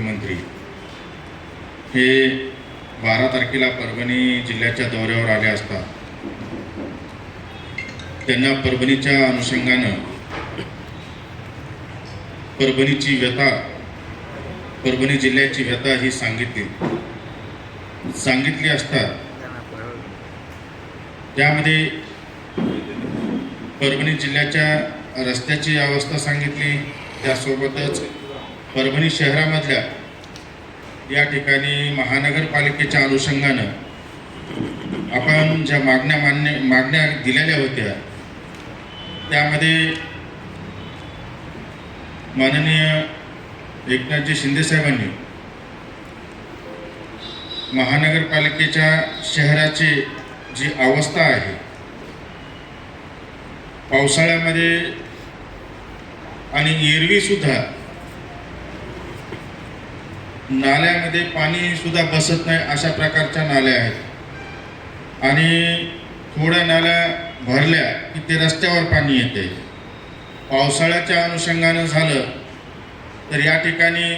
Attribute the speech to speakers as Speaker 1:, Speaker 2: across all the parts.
Speaker 1: मुख्यमंत्री. हे बारा तारखेला परभणी जिल्ह्याच्या दौऱ्यावर आले असता त्यांना परभणीच्या अनुषंगानं परभणीची व्यथा परभणी जिल्ह्याची व्यथा ही सांगितली. सांगितली असता त्यामध्ये परभणी जिल्ह्याच्या रस्त्याची अवस्था सांगितली त्यासोबतच परभणी शहरामधल्या या ठिकाणी महानगरपालिकेच्या अनुषंगानं आपण ज्या मागण्या मान्य मागण्या दिलेल्या होत्या त्यामध्ये माननीय एकनाथजी शिंदेसाहेबांनी महानगरपालिकेच्या शहराची जी अवस्था आहे पावसाळ्यामध्ये आणि एरवीसुद्धा नाल्यामध्ये पाणी सुद्धा बसत नाही अशा प्रकारच्या नाल्या आहेत. आणि थोड्या नाल्या भरल्या की ते रस्त्यावर पाणी येते. पावसाळ्याच्या अनुषंगानं झालं तर या ठिकाणी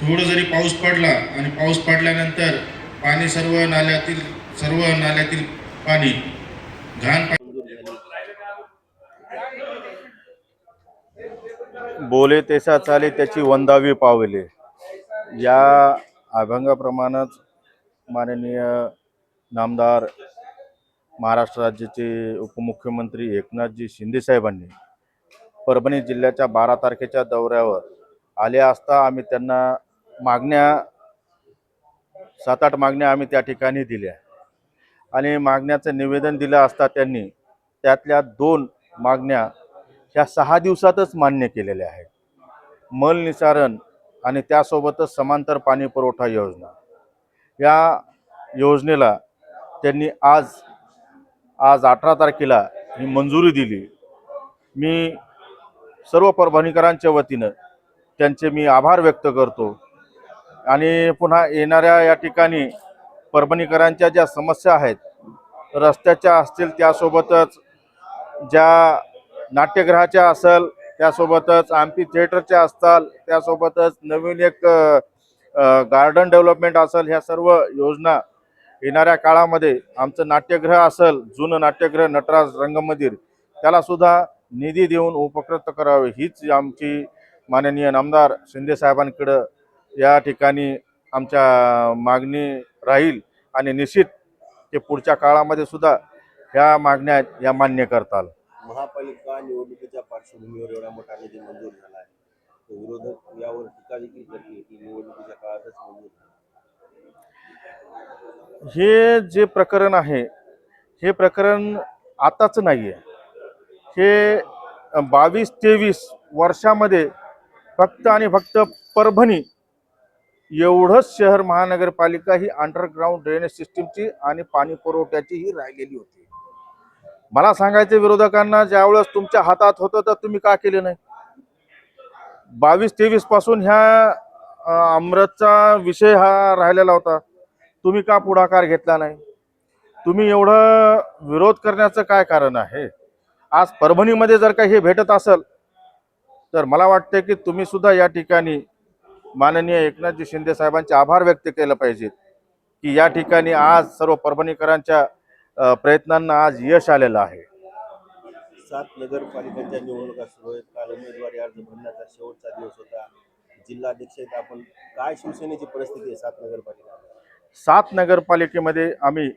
Speaker 1: थोडं जरी पाऊस पडला आणि पाऊस पडल्यानंतर पाणी सर्व नाल्यातील सर्व नाल्यातील पाणी घाण पाणी
Speaker 2: बोले तेसा चाले त्याची वंदावी पावले. या अभंगाप्रमाणेच माननीय नामदार महाराष्ट्र राज्याचे उपमुख्यमंत्री एकनाथजी शिंदेसाहेबांनी परभणी जिल्ह्याच्या बारा तारखेच्या दौऱ्यावर आले असता आम्ही त्यांना मागण्या सात आठ मागण्या आम्ही त्या ठिकाणी दिल्या. आणि मागण्याचं निवेदन दिलं असता त्यांनी त्यातल्या दोन मागण्या ह्या सहा दिवसातच मान्य केलेल्या आहेत. मल निसारण आणि त्यासोबतच समांतर पाणी पुरवठा योजना. या योजनेला त्यांनी आज आज अठरा तारखेला ही मंजुरी दिली. मी सर्व परभणीकरांच्या वतीनं त्यांचे मी आभार व्यक्त करतो. आणि पुन्हा येणाऱ्या या ठिकाणी परभणीकरांच्या ज्या समस्या आहेत रस्त्याच्या असतील त्यासोबतच ज्या नाट्यगृहाच्या असेल त्यासोबतच आमपी थिएटरचे असतात त्यासोबतच नवीन एक गार्डन डेव्हलपमेंट असेल ह्या सर्व योजना येणाऱ्या काळामध्ये आमचं नाट्यगृह असेल जुनं नाट्यगृह नटराज रंगमंदिर त्याला सुद्धा निधी देऊन उपकृत करावे हीच आमची माननीय नामदार शिंदे साहेबांकडं या ठिकाणी आमच्या मागणी राहील आणि निश्चित ते पुढच्या काळामध्ये सुद्धा ह्या मागण्या या मान्य करताल.
Speaker 3: महापालिका निवडणुकीच्या पार्श्वभूमीवर एवढा मोठा निधी मंजूर झाला आहे. तर विरोधक यावर टीका देखील करतील की निवडणुकीच्या काळातच मंजूर झाला.
Speaker 2: हे जे प्रकरण आहे हे प्रकरण आताच नाही आहे हे बावीस तेवीस वर्षामध्ये फक्त आणि फक्त परभणी एवढंच शहर महानगरपालिका ही अंडरग्राऊंड ड्रेनेज सिस्टीमची आणि पाणी पुरवठ्याची ही राहिलेली होती. मला सांगायचं विरोधकांना ज्यावेळेस तुमच्या हातात होतं तर तुम्ही का केले नाही? बावीस तेवीसपासून ह्या अमृतचा विषय हा राहिलेला होता. तुम्ही का पुढाकार घेतला नाही? तुम्ही एवढं विरोध करण्याचं काय कारण आहे? आज परभणीमध्ये जर काही हे भेटत असेल तर मला वाटतं की तुम्ही सुद्धा या ठिकाणी माननीय एकनाथजी शिंदे साहेबांचे आभार व्यक्त केलं पाहिजेत की या ठिकाणी आज सर्व परभणीकरांच्या प्रयत्नांना आज यश आलेलं आहे.
Speaker 3: सात नगरपालिकांच्या निवडणुका सुरू आहेत. काल उमेदवारी अर्ज भरण्याचा शेवटचा दिवस होता. जिल्हाध्यक्ष आपण काय शिवसेनेची परिस्थिती आहे सात नगरपालिका
Speaker 2: सात नगरपालिकेमध्ये आम्ही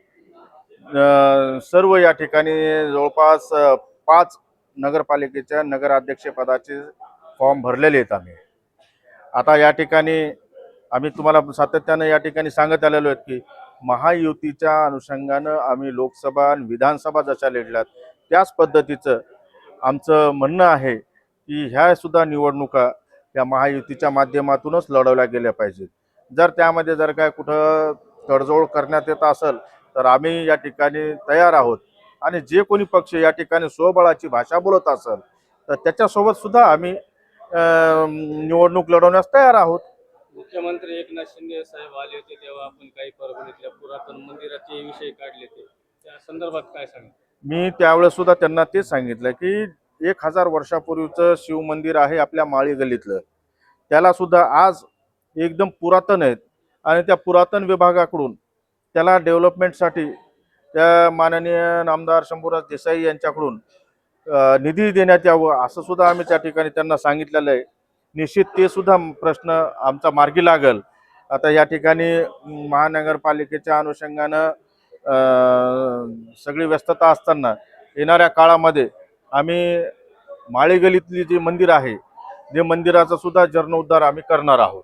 Speaker 2: सर्व या ठिकाणी जवळपास पाच नगरपालिकेच्या नगराध्यक्षपदाचे फॉर्म भरलेले आहेत आम्ही. आता या ठिकाणी आम्ही तुम्हाला सातत्यानं या ठिकाणी सांगत आलेलो आहेत की महायुतीच्या अनुषंगानं आम्ही लोकसभा आणि विधानसभा जशा लढल्यात त्याच पद्धतीचं आमचं म्हणणं आहे की ह्या सुद्धा निवडणुका या महायुतीच्या माध्यमातूनच लढवल्या गेल्या पाहिजेत. जर त्यामध्ये जर काय कुठं तडजोड करण्यात येत असेल तर आम्ही या ठिकाणी तयार आहोत. आणि जे कोणी पक्ष या ठिकाणी स्वबळाची भाषा बोलत असेल तर त्याच्यासोबत सुद्धा आम्ही निवडणूक लढवण्यास तयार आहोत.
Speaker 4: मुख्यमंत्री एकनाथ शिंदे साहेब आले होते तेव्हा आपण काही परभणीतल्या पुरातन मंदिराचे विषय काढले ते. त्या संदर्भात काय सांगितलं
Speaker 2: मी त्यावेळेस सुद्धा त्यांना तेच सांगितलं की एक हजार वर्षापूर्वीचं शिवमंदिर आहे आपल्या माळी गल्लीतलं. त्याला सुद्धा आज एकदम पुरातन आहेत. आणि त्या पुरातन विभागाकडून त्याला डेव्हलपमेंटसाठी त्या माननीय नामदार शंभूराज देसाई यांच्याकडून निधी देण्यात यावं असं सुद्धा आम्ही त्या ठिकाणी त्यांना सांगितलेलं आहे. निश्चित ते सुद्धा प्रश्न आमचा मार्गी लागल. आता या ठिकाणी महानगरपालिकेच्या अनुषंगानं सगळी व्यस्तता असताना येणाऱ्या काळामध्ये आम्ही माळेगलीतली जे मंदिर आहे जे मंदिराचा सुद्धा जीर्णोद्धार आम्ही करणार आहोत.